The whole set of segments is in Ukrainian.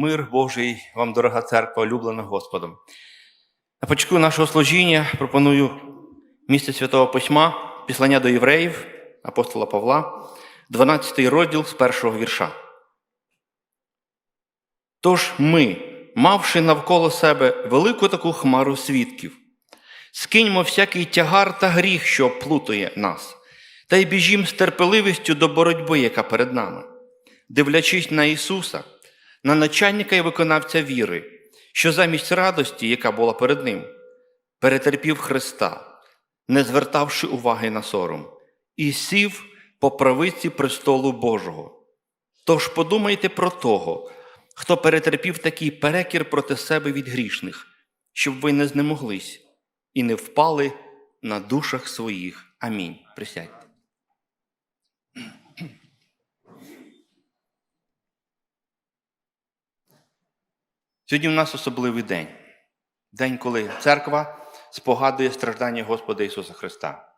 Мир Божий вам, дорога церква, улюблена Господом. На початку нашого служіння пропоную місце Святого Письма, післання до євреїв, апостола Павла, 12 розділ з першого вірша. Тож ми, мавши навколо себе велику таку хмару свідків, скиньмо всякий тягар та гріх, що плутає нас, та й біжім з терпеливістю до боротьби, яка перед нами, дивлячись на Ісуса, на начальника і виконавця віри, що замість радості, яка була перед Ним, перетерпів Христа, не звертавши уваги на сором, і сів по правиці престолу Божого. Тож подумайте про того, хто перетерпів такий перекір проти себе від грішних, щоб ви не знемоглись і не впали на душах своїх. Амінь. Присядьте. Сьогодні у нас особливий день. День, коли церква спогадує страждання Господа Ісуса Христа.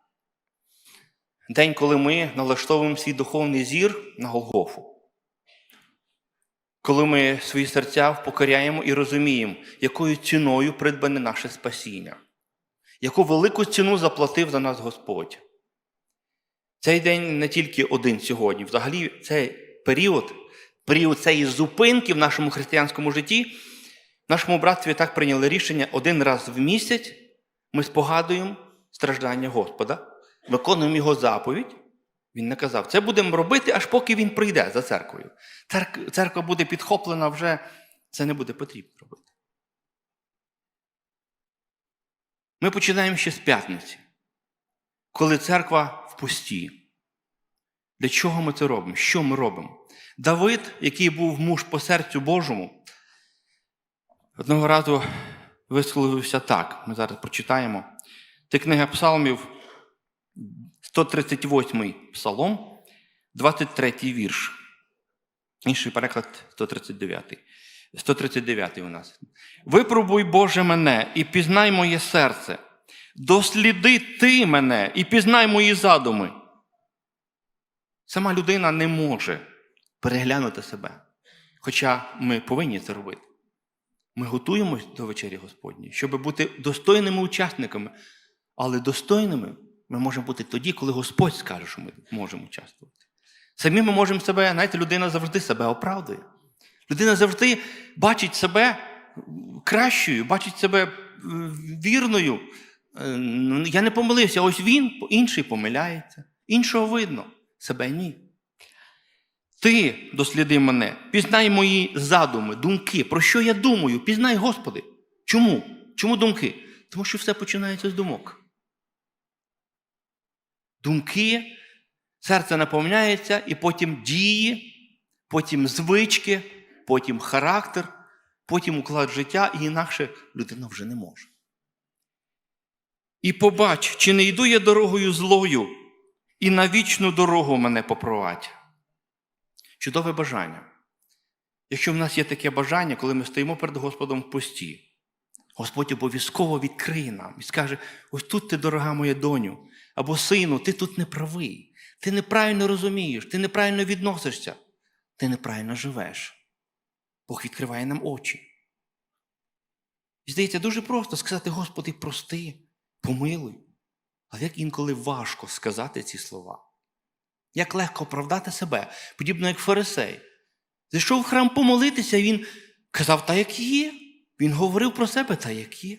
День, коли ми налаштовуємо свій духовний зір на Голгофу. Коли ми свої серця впокоряємо і розуміємо, якою ціною придбане наше спасіння, яку велику ціну заплатив за нас Господь. Цей день не тільки один сьогодні, взагалі цей період, період цієї зупинки в нашому християнському житті, нашому братстві так прийняли рішення один раз в місяць ми спогадуємо страждання Господа, виконуємо його заповідь. Він наказав, це будемо робити, аж поки він прийде за церквою. Церк- Церква буде підхоплена вже, це не буде потрібно робити. Ми починаємо ще з п'ятниці, коли церква в пусті. Для чого ми це робимо? Що ми робимо? Давид, який був муж по серцю Божому, одного разу висловився так. Ми зараз прочитаємо. Це книга Псалмів, 138 псалом, 23 вірш. Інший переклад 139. 139 у нас. Випробуй, Боже, мене і пізнай моє серце. Досліди ти мене і пізнай мої задуми. Сама людина не може переглянути себе. Хоча ми повинні це робити. Ми готуємось до вечері Господньої, щоб бути достойними учасниками. Але достойними ми можемо бути тоді, коли Господь скаже, що ми можемо участвувати. Самі ми можемо себе, знаєте, людина завжди себе оправдує. Людина завжди бачить себе кращою, бачить себе е, вірною. Е, ну, Я не помилився, ось він, інший помиляється. Іншого видно, себе ні. Ти досліди мене, пізнай мої задуми, думки. Про що я думаю? Пізнай, Господи. Чому? Чому думки? Тому що все починається з думок. Думки, серце наповняється, і потім дії, потім звички, потім характер, потім уклад життя, і інакше людина вже не може. І побач, чи не йду я дорогою злою, і на вічну дорогу мене попровадь. Чудове бажання. Якщо в нас є таке бажання, коли ми стоїмо перед Господом в пості, Господь обов'язково відкриє нам і скаже: ось тут ти, дорога моя доню, або сину, ти тут не правий, ти неправильно розумієш, ти неправильно відносишся, ти неправильно живеш. Бог відкриває нам очі. І здається, дуже просто сказати, Господи, прости, помилуй. Але як інколи важко сказати ці слова. Як легко оправдати себе, подібно як фарисей. Зайшов в храм помолитися, він казав, та як є. Він говорив про себе, та як є.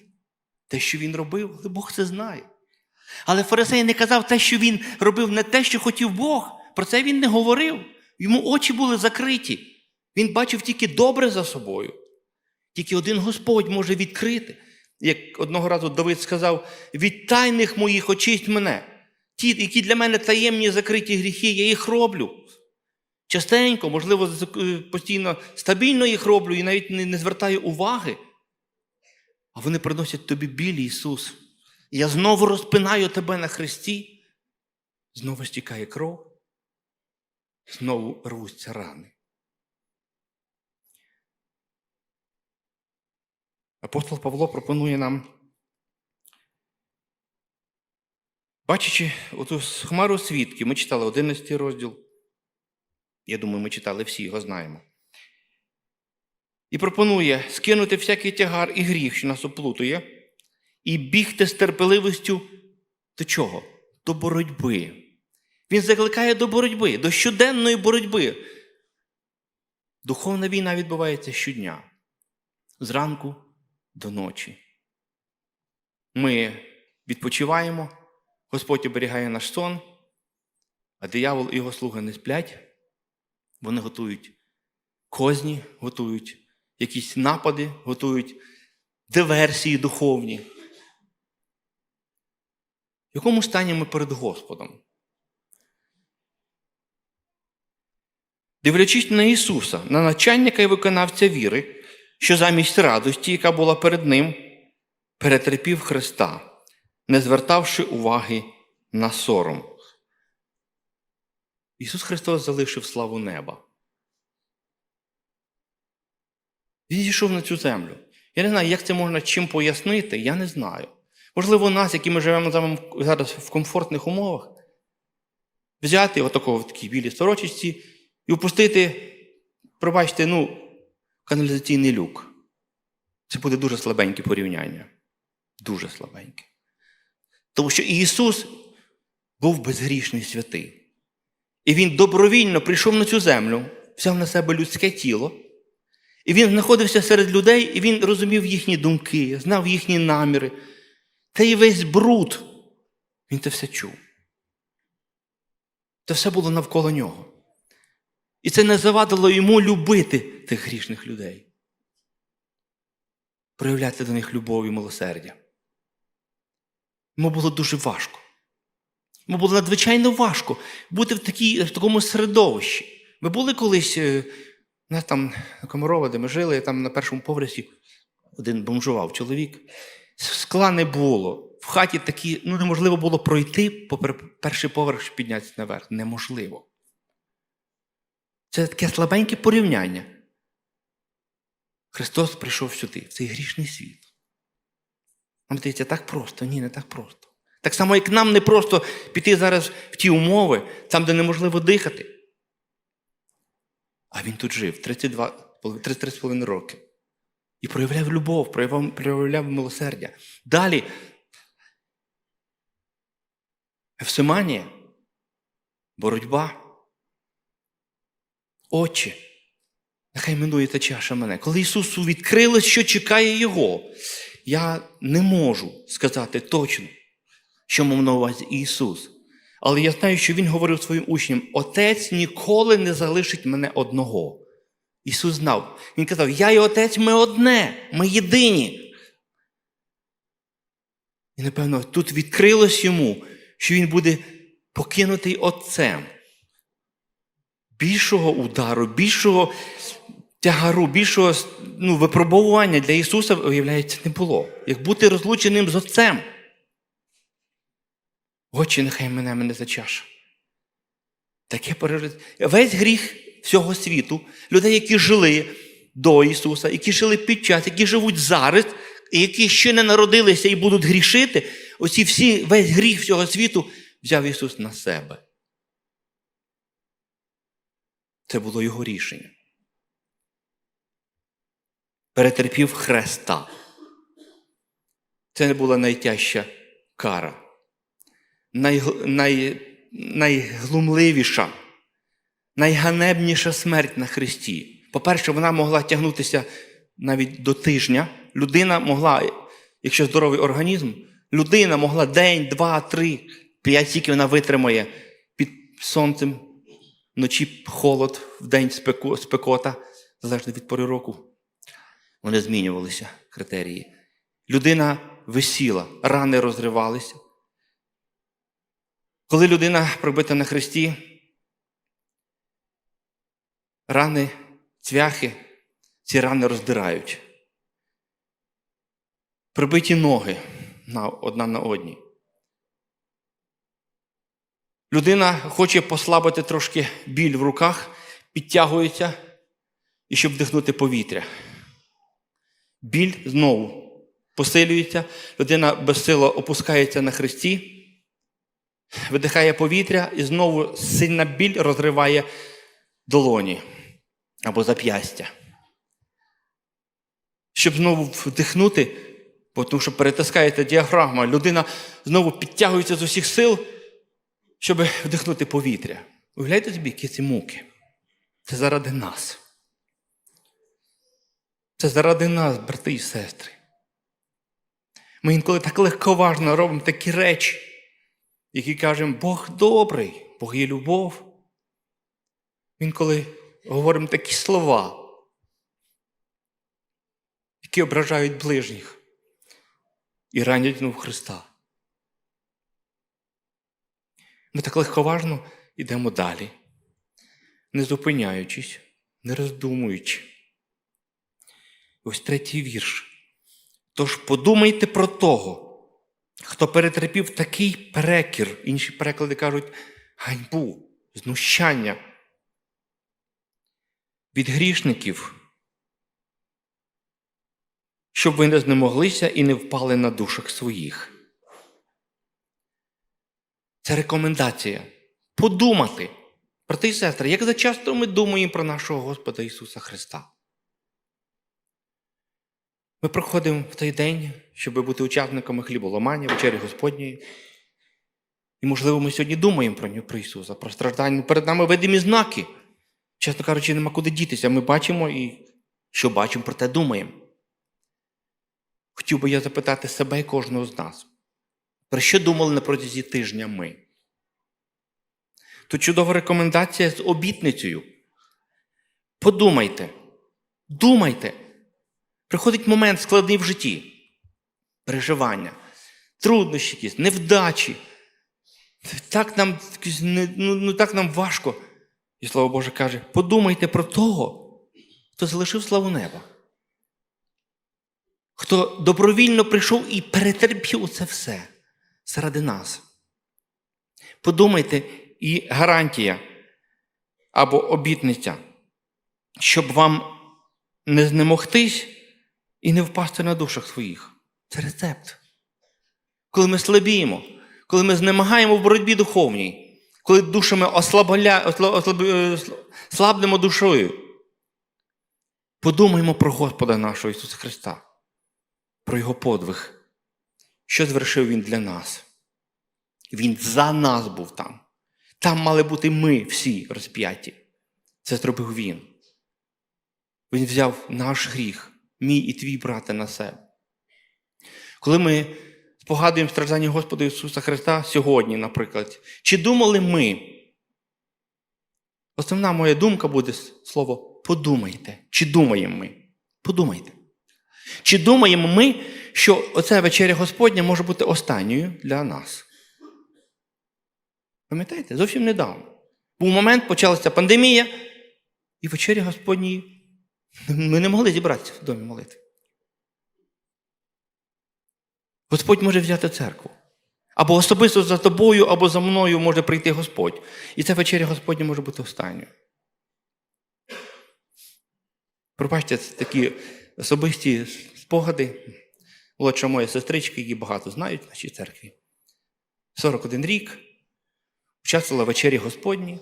Те, що він робив, але Бог це знає. Але фарисей не казав те, що він робив не те, що хотів Бог. Про це він не говорив. Йому очі були закриті. Він бачив тільки добре за собою. Тільки один Господь може відкрити. Як одного разу Давид сказав: від тайних моїх очисть мене. Ті, які для мене таємні закриті гріхи, я їх роблю. Частенько, можливо, постійно стабільно їх роблю і навіть не, звертаю уваги. А вони приносять тобі біль, Ісус. Я знову розпинаю тебе на хресті, знову стікає кров, знову рвуться рани. Апостол Павло пропонує нам, бачачи оту хмару свідків, ми читали 11 розділ. Я думаю, ми читали всі, його знаємо. і пропонує скинути всякий тягар і гріх, що нас оплутує, і бігти з терпеливістю до чого? До боротьби. Він закликає до боротьби, до щоденної боротьби. Духовна війна відбувається щодня, зранку до ночі. Ми відпочиваємо, Господь оберігає наш сон, а диявол і його слуги не сплять. Вони готують козні, готують якісь напади, готують диверсії духовні. В якому стані ми перед Господом? Дивлячись на Ісуса, на начальника і виконавця віри, що замість радості, яка була перед Ним, перетерпів Христа, не звертавши уваги на сором. Ісус Христос залишив славу неба. Він зійшов на цю землю. Я не знаю, як це можна чим пояснити, я не знаю. Можливо, нас, які ми живемо зараз в комфортних умовах, взяти отакого в такій білій сорочечці і опустити, пробачте, ну, каналізаційний люк. Це буде дуже слабеньке порівняння. Дуже слабеньке. Тому що Ісус був безгрішний святий. І Він добровільно прийшов на цю землю, взяв на себе людське тіло. І він знаходився серед людей, і він розумів їхні думки, знав їхні наміри. Та й весь бруд. Він це все чув. Це все було навколо нього. І це не завадило йому любити тих грішних людей. Проявляти до них любов і милосердя. Йому було дуже важко. Йому було надзвичайно важко бути в, такій, в такому середовищі. Ми були колись, е, нас там Комарова, де ми жили, там на першому поверсі один бомжував чоловік. Скла не було. В хаті такі, ну неможливо було пройти попри перший поверх, щоб піднятися наверх. Неможливо. Це таке слабеньке порівняння. Христос прийшов сюди, в цей грішний світ. Нам здається, так просто. Ні, не так просто. Так само, як нам не просто піти зараз в ті умови, там, де неможливо дихати. А він тут жив 33,5 роки. І проявляв любов, проявляв, проявляв милосердя. Далі. Евсиманія, боротьба. Отче, нехай минує та чаша мене. Коли Ісусу відкрилось, що чекає Його, я не можу сказати точно, що мав на увазі Ісус. Але я знаю, що Він говорив своїм учням: Отець ніколи не залишить мене одного. Ісус знав. Він казав: Я і Отець ми одне, ми єдині. І, напевно, тут відкрилось йому, що він буде покинутий Отцем. Більшого удару, більшого тягару, більшого ну, випробовування для Ісуса, виявляється, не було. Як бути розлученим з Отцем. Очі, нехай мене мене зачаша. Таке пережит. Весь гріх всього світу, людей, які жили до Ісуса, які жили під час, які живуть зараз, і які ще не народилися і будуть грішити, оці всі, весь гріх всього світу взяв Ісус на себе. Це було Його рішення. Перетерпів Хреста. Це не була найтяжча кара най, най, найглумливіша, найганебніша смерть на Христі. По-перше, вона могла тягнутися навіть до тижня. Людина могла, якщо здоровий організм, людина могла день, два, три, п'ять тільки вона витримає під сонцем, вночі холод, вдень спеку, спекота, залежно від пори року. Вони змінювалися критерії. Людина висіла, рани розривалися. Коли людина пробита на хресті, рани, цвяхи, ці рани роздирають. Прибиті ноги одна на одній. Людина хоче послабити трошки біль в руках, підтягується і щоб вдихнути повітря. Біль знову посилюється, людина безсило опускається на хресті видихає повітря і знову сильна біль розриває долоні або зап'ястя. щоб знову вдихнути, тому що перетискається діафрагма, людина знову підтягується з усіх сил, щоб вдихнути повітря. Уявляєте собі, які ці муки? Це заради нас. Це заради нас, брати і сестри. Ми інколи так легковажно робимо такі речі, які кажемо, Бог добрий, Бог є любов. Інколи говоримо такі слова, які ображають ближніх і ранять в Христа. Ми так легковажно йдемо далі, не зупиняючись, не роздумуючи. Ось третій вірш. Тож подумайте про того, хто перетерпів такий перекір, інші переклади кажуть ганьбу, знущання від грішників, щоб ви не знемоглися і не впали на душах своїх. Це рекомендація. Подумати. Брати і сестри, як зачасто ми думаємо про нашого Господа Ісуса Христа. Ми проходимо в той день, щоб бути учасниками хліболомання, вечері Господньої. І, можливо, ми сьогодні думаємо про нього, про Ісуса, про страждання. Перед нами видимі знаки. Чесно кажучи, нема куди дітися. Ми бачимо і що бачимо, про те думаємо. Хотів би я запитати себе і кожного з нас. Про що думали на протязі тижня ми? Тут чудова рекомендація з обітницею. Подумайте, думайте. Приходить момент складний в житті, переживання, труднощі якісь, невдачі. Так нам, ну, ну, так нам важко. І Слово Боже каже: подумайте про того, хто залишив славу неба, хто добровільно прийшов і перетерпів це все заради нас. Подумайте, і гарантія або обітниця, щоб вам не знемогтись і не впасти на душах своїх. Це рецепт. Коли ми слабіємо, коли ми знемагаємо в боротьбі духовній, коли душами ослабля, ослаб, ослаб, слабнемо душою, подумаємо про Господа нашого Ісуса Христа, про Його подвиг, що звершив Він для нас. Він за нас був там. Там мали бути ми всі розп'яті. Це зробив Він. Він взяв наш гріх, мій і твій брате на себе. Коли ми спогадуємо страждання Господа Ісуса Христа сьогодні, наприклад, чи думали ми? Основна моя думка буде слово подумайте. Чи думаємо ми? Подумайте. Чи думаємо ми, що оця вечеря Господня може бути останньою для нас? Пам'ятаєте? Зовсім недавно. Був момент, почалася пандемія, і вечері Господні ми не могли зібратися в домі молити. Господь може взяти церкву. Або особисто за тобою, або за мною може прийти Господь. І ця вечеря Господня може бути останньою. Пробачте, такі особисті спогади. Молодша моя сестричка, її багато знають в нашій церкві. 41 рік. Участвувала в вечері Господній.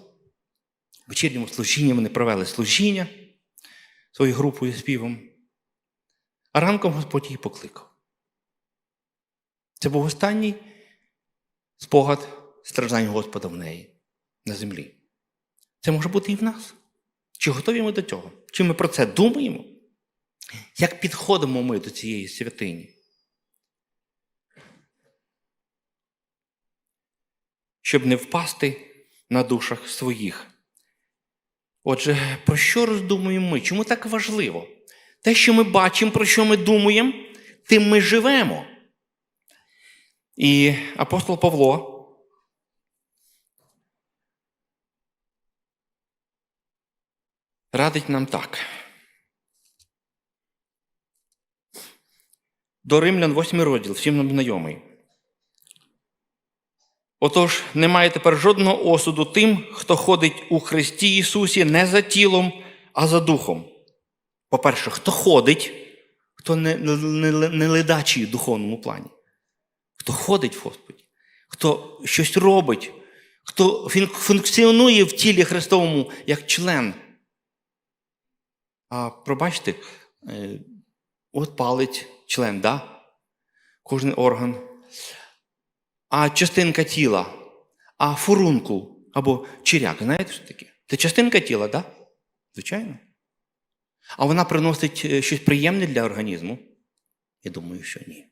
В вечірньому служінні вони провели служіння своєю групою співом. А ранком Господь її покликав. Це був останній спогад страждань Господа в неї на землі. Це може бути і в нас. Чи готові ми до цього? Чи ми про це думаємо? Як підходимо ми до цієї святині? Щоб не впасти на душах своїх. Отже, про що роздумуємо ми? Чому так важливо? Те, що ми бачимо, про що ми думаємо, тим ми живемо. І апостол Павло радить нам так. До Римлян 8 розділ, всім нам знайомий. Отож, немає тепер жодного осуду тим, хто ходить у Христі Ісусі не за тілом, а за духом. По-перше, хто ходить, хто не, не, не ледачий в духовному плані, хто ходить в Господі, хто щось робить, хто функціонує в тілі Христовому як член. А пробачте, От палець, член, да? Кожен орган. А частинка тіла, а фурункул або чиряк, знаєте, що таке? Це частинка тіла, так? Да? Звичайно. А вона приносить е, щось приємне для організму? Я думаю, що ні.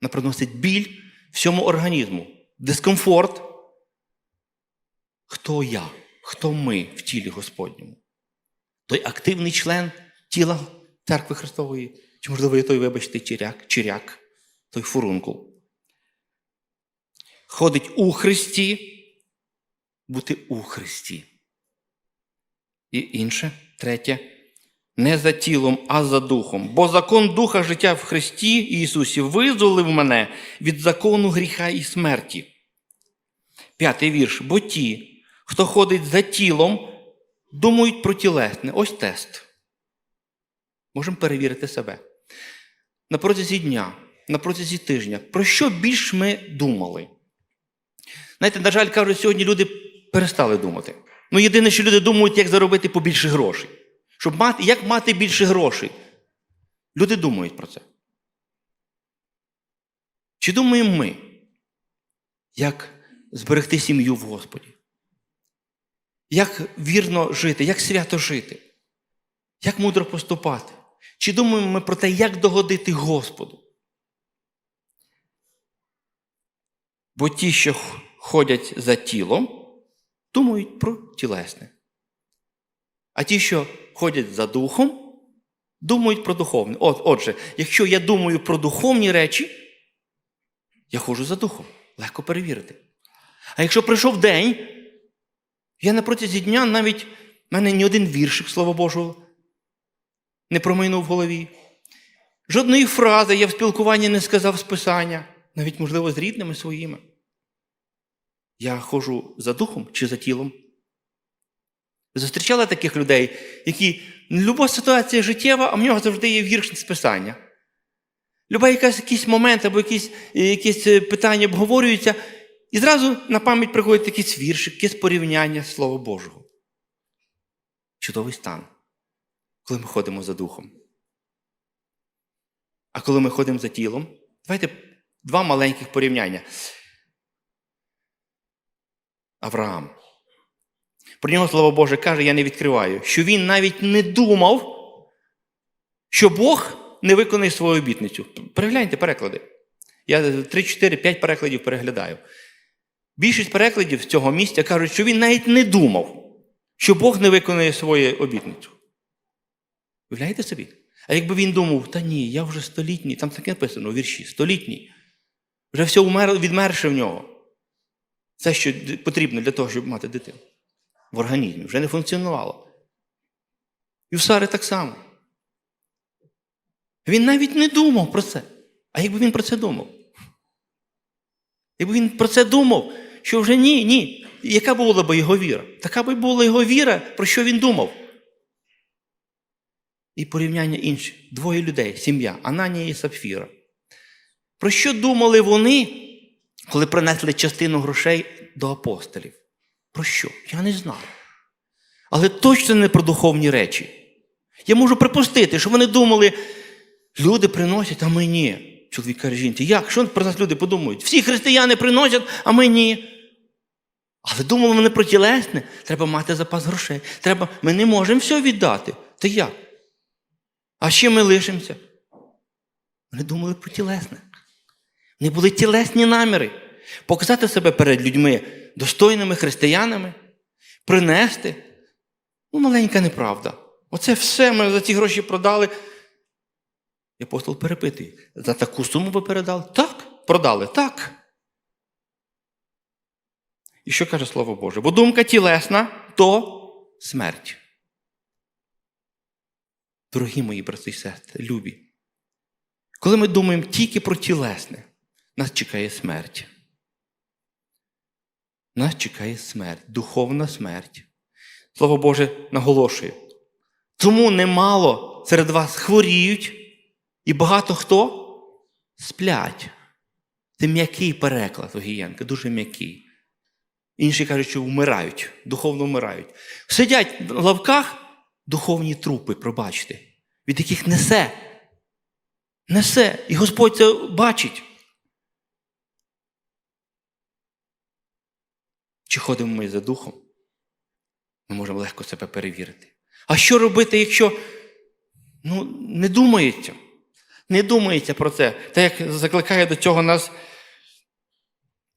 Вона приносить біль всьому організму, дискомфорт. Хто я? Хто ми в тілі Господньому? Той активний член тіла церкви Христової, чи, можливо, є той, вибачте, чиряк, чиряк, той фурункул. Ходить у Христі, бути у Христі. І інше, третє, не за тілом, а за духом. Бо закон Духа життя в Христі Ісусі визволив мене від закону гріха і смерті. П'ятий вірш. Бо ті, хто ходить за тілом, думають про тілесне. Ось тест. Можемо перевірити себе. На протязі дня, на протязі тижня, про що більш ми думали? Знаєте, на жаль, кажуть, сьогодні люди перестали думати. Ну, єдине, що люди думають, як заробити побільше грошей. Щоб мати, як мати більше грошей. Люди думають про це. Чи думаємо ми, як зберегти сім'ю в Господі? Як вірно жити, як свято жити? Як мудро поступати? Чи думаємо ми про те, як догодити Господу? Бо ті, що ходять за тілом, думають про тілесне. А ті, що ходять за духом, думають про духовне. От, Отже, якщо я думаю про духовні речі, я ходжу за духом. Легко перевірити. А якщо прийшов день, я на протязі дня навіть в мене ні один віршик, слава Божого, не промайнув в голові. Жодної фрази я в спілкуванні не сказав з писання, навіть, можливо, з рідними своїми. Я ходжу за духом чи за тілом. Зустрічали таких людей, які люба ситуація життєва, а в нього завжди є вірш з писання. Люба якась, якийсь момент або якісь, якісь питання обговорюються, і зразу на пам'ять приходить якийсь віршик, якесь порівняння Слова Божого. Чудовий стан, коли ми ходимо за духом. А коли ми ходимо за тілом, давайте два маленьких порівняння. Авраам. Про нього слово Боже каже, я не відкриваю, що він навіть не думав, що Бог не виконає свою обітницю. Перегляньте переклади. Я 3, 4, 5 перекладів переглядаю. Більшість перекладів з цього місця кажуть, що він навіть не думав, що Бог не виконає свою обітницю. Уявляєте собі? А якби він думав, та ні, я вже столітній, там таке написано у вірші, столітній. Вже все відмерше в нього. Все, що потрібно для того, щоб мати дитину. В організмі вже не функціонувало. І в Сари так само. Він навіть не думав про це. А якби він про це думав? Якби він про це думав, що вже ні, ні. Яка була б його віра? Така би була його віра, про що він думав. І порівняння інші. Двоє людей, сім'я, Ананія і Сапфіра. Про що думали вони, коли принесли частину грошей до апостолів? Про що? Я не знаю. Але точно не про духовні речі. Я можу припустити, що вони думали, люди приносять, а ми ні. Чоловік каже жінці, як? Що про нас люди подумають? Всі християни приносять, а ми ні. Але думали вони про тілесне, треба мати запас грошей. Треба, Ми не можемо все віддати. Та як? А ще ми лишимося. Вони думали про тілесне. Вони були тілесні наміри. Показати себе перед людьми достойними християнами, принести. Ну, маленька неправда. Оце все ми за ці гроші продали. І апостол перепитує, за таку суму ви передали? Так, продали, так. І що каже Слово Боже? Бо думка тілесна то смерть. Дорогі мої брати і сестри, любі. Коли ми думаємо тільки про тілесне, нас чекає смерть. Нас чекає смерть, духовна смерть. Слово Боже наголошує. Тому немало серед вас хворіють, і багато хто сплять. Це м'який переклад Огієнка, дуже м'який. Інші кажуть, що вмирають, духовно вмирають. Сидять в лавках духовні трупи, пробачте, від яких несе Несе. І Господь це бачить. Чи ходимо ми за духом? Ми можемо легко себе перевірити. А що робити, якщо ну, не думається? Не думається про це. Та як закликає до цього нас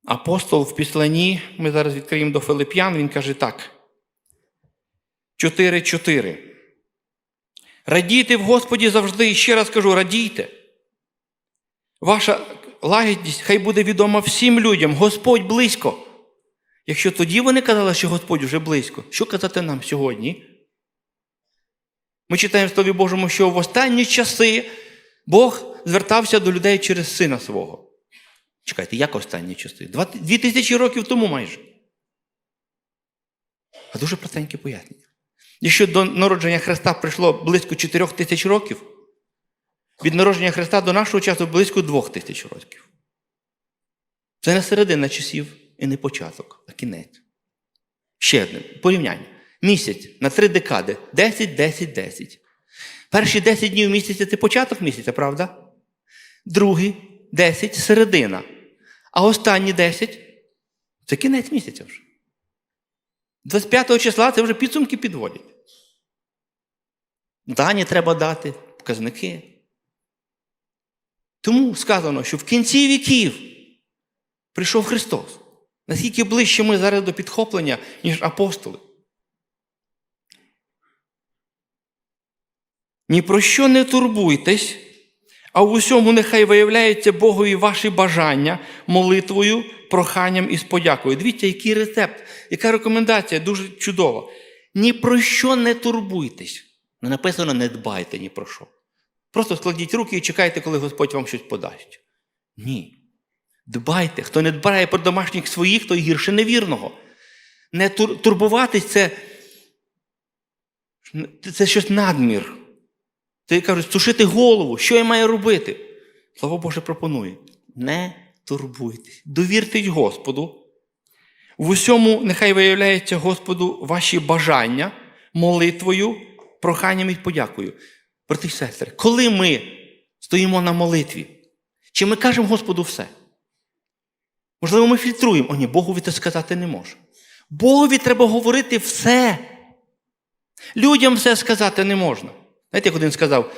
апостол в післанні, ми зараз відкриємо до Филип'ян, він каже так. 4.4. Радійте в Господі завжди, і ще раз кажу, радійте. Ваша лагідність хай буде відома всім людям, Господь близько. Якщо тоді вони казали, що Господь вже близько, що казати нам сьогодні? Ми читаємо в Слові Божому, що в останні часи Бог звертався до людей через сина свого. Чекайте, як останні часи? Дві тисячі років тому майже. А дуже простеньке пояснення. Якщо до народження Христа прийшло близько 4 тисяч років, від народження Христа до нашого часу близько 2 тисяч років. Це не середина часів і не початок, а кінець. Ще одне порівняння. Місяць на три декади 10, 10, 10. Перші 10 днів місяця це початок місяця, правда? Другі 10 середина. А останні 10 це кінець місяця вже. 25 числа це вже підсумки підводять. Дані треба дати, показники. Тому сказано, що в кінці віків прийшов Христос. Наскільки ближче ми зараз до підхоплення, ніж апостоли. Ні про що не турбуйтесь, а в усьому нехай виявляється Богові ваші бажання молитвою, проханням і з подякою. Дивіться, який рецепт, яка рекомендація дуже чудова. Ні про що не турбуйтесь. Не написано не дбайте ні про що. Просто складіть руки і чекайте, коли Господь вам щось подасть. Ні. Дбайте. Хто не дбає про домашніх своїх, той гірше невірного. Не тур- турбуватись це, це щось надмір. Ти кажуть, сушити голову, що я маю робити? Слово Боже пропонує. Не турбуйтесь, довіртесь Господу. В усьому нехай виявляється Господу ваші бажання молитвою, проханням і подякою. Брати й сестри, коли ми стоїмо на молитві, чи ми кажемо Господу все? Можливо, ми фільтруємо, о ні, Богові це сказати не можу. Богові треба говорити все. Людям все сказати не можна. Знаєте, як один сказав: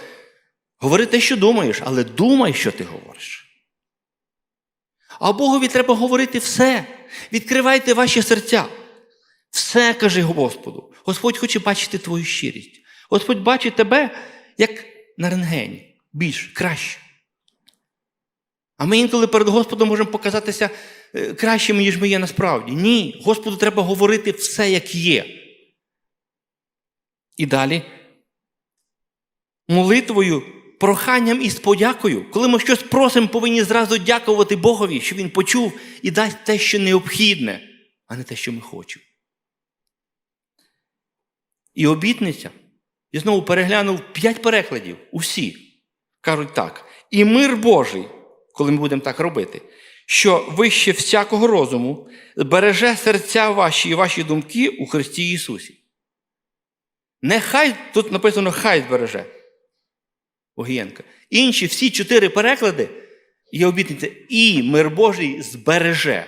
говори те, що думаєш, але думай, що ти говориш. А Богові треба говорити все. Відкривайте ваші серця. Все каже Господу. Господь хоче бачити твою щирість. Господь бачить тебе як на рентгені. Більш, краще. А ми інколи перед Господом можемо показатися е, кращими, ніж ми є насправді. Ні, Господу треба говорити все, як є. І далі молитвою, проханням і з подякою. Коли ми щось просимо, повинні зразу дякувати Богові, що Він почув і дасть те, що необхідне, а не те, що ми хочемо. І обітниця. Я знову переглянув п'ять перекладів. Усі кажуть так. І мир Божий, коли ми будемо так робити, що вище всякого розуму збереже серця ваші і ваші думки у Христі Ісусі. Нехай тут написано хай збереже. Огієнка. Інші всі чотири переклади є обітниця. І мир Божий збереже.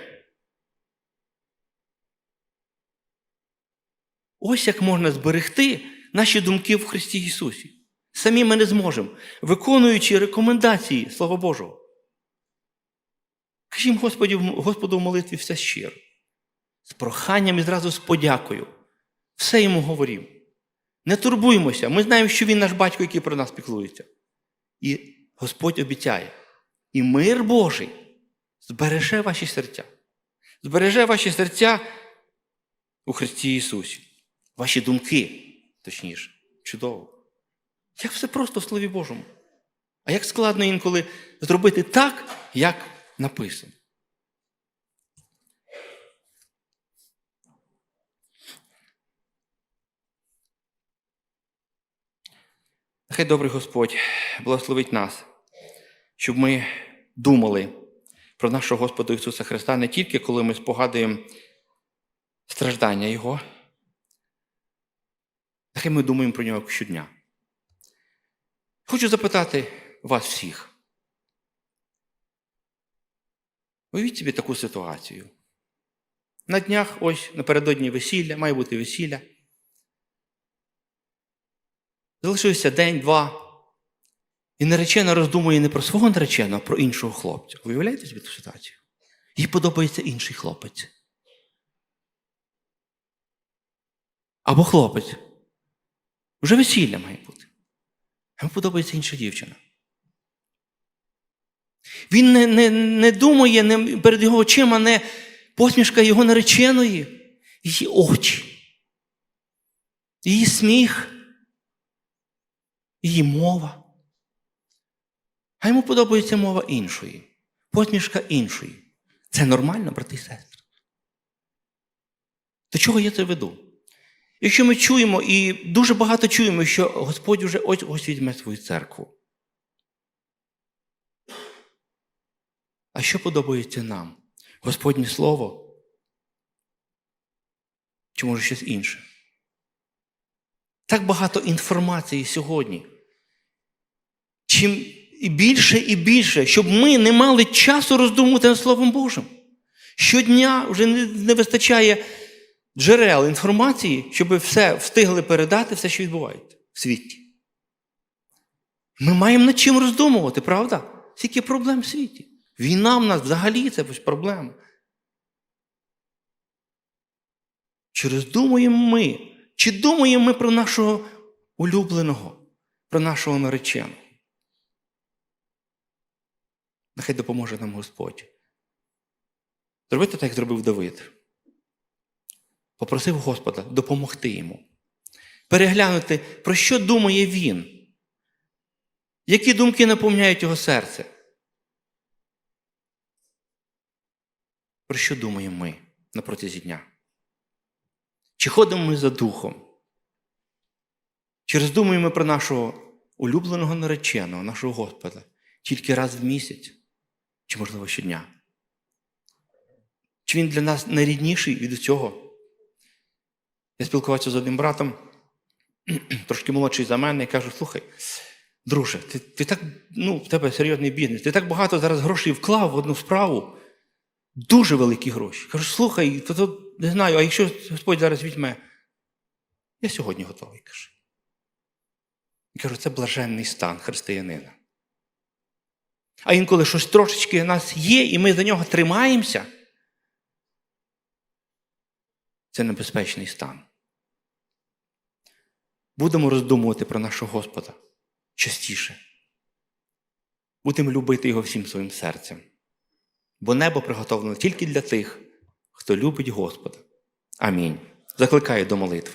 Ось як можна зберегти наші думки в Христі Ісусі. Самі ми не зможемо, виконуючи рекомендації Слова Божого. Кажімо Господі, Господу в молитві все щиро. З проханням і зразу з подякою. Все йому говоримо. Не турбуємося. Ми знаємо, що Він наш батько, який про нас піклується. І Господь обіцяє. І мир Божий збереже ваші серця. Збереже ваші серця у Христі Ісусі. Ваші думки, точніше, чудово. Як все просто в Слові Божому. А як складно інколи зробити так, як написано. Нехай добрий Господь благословить нас, щоб ми думали про нашого Господа Ісуса Христа не тільки коли ми спогадуємо страждання Його, нехай ми думаємо про нього щодня. Хочу запитати вас всіх. Уявіть собі таку ситуацію. На днях, ось напередодні весілля, має бути весілля. Залишився день, два. І наречена роздумує не про свого нареченого, а про іншого хлопця. Уявляєте собі ту ситуацію? Їй подобається інший хлопець. Або хлопець. Вже весілля має бути. Йому подобається інша дівчина. Він не, не, не думає не, перед його очима не посмішка його нареченої, її очі, її сміх, її мова. А йому подобається мова іншої, посмішка іншої. Це нормально, брати і сестри. До чого я це веду? Якщо ми чуємо і дуже багато чуємо, що Господь вже ось ось візьме свою церкву. А що подобається нам? Господнє Слово? Чи може щось інше? Так багато інформації сьогодні. Чим і більше і більше, щоб ми не мали часу роздумувати над Словом Божим. Щодня вже не, вистачає джерел інформації, щоб все встигли передати, все, що відбувається в світі. Ми маємо над чим роздумувати, правда? Скільки проблем в світі. Війна в нас взагалі це проблема. Чи роздумуємо ми? Чи думаємо ми про нашого улюбленого, про нашого нареченого? Нехай допоможе нам Господь. Зробити так, як зробив Давид. Попросив Господа допомогти йому. Переглянути, про що думає він, які думки наповняють його серце. Про що думаємо ми на протязі дня? Чи ходимо ми за духом? Чи роздумуємо про нашого улюбленого нареченого, нашого Господа, тільки раз в місяць, чи, можливо, щодня? Чи він для нас найрідніший від цього? Я спілкувався з одним братом, трошки молодший за мене, і кажу: слухай, друже, ти, ти так, ну, в тебе серйозний бізнес, ти так багато зараз грошей вклав в одну справу. Дуже великі гроші. Кажу, слухай, то, то не знаю, а якщо Господь зараз візьме, я сьогодні готовий, каже. І кажу, це блаженний стан християнина. А інколи щось трошечки у нас є, і ми за нього тримаємося. Це небезпечний стан. Будемо роздумувати про нашого Господа частіше. Будемо любити Його всім своїм серцем. Бо небо приготовлено тільки для тих, хто любить Господа. Амінь. Закликаю до молитви.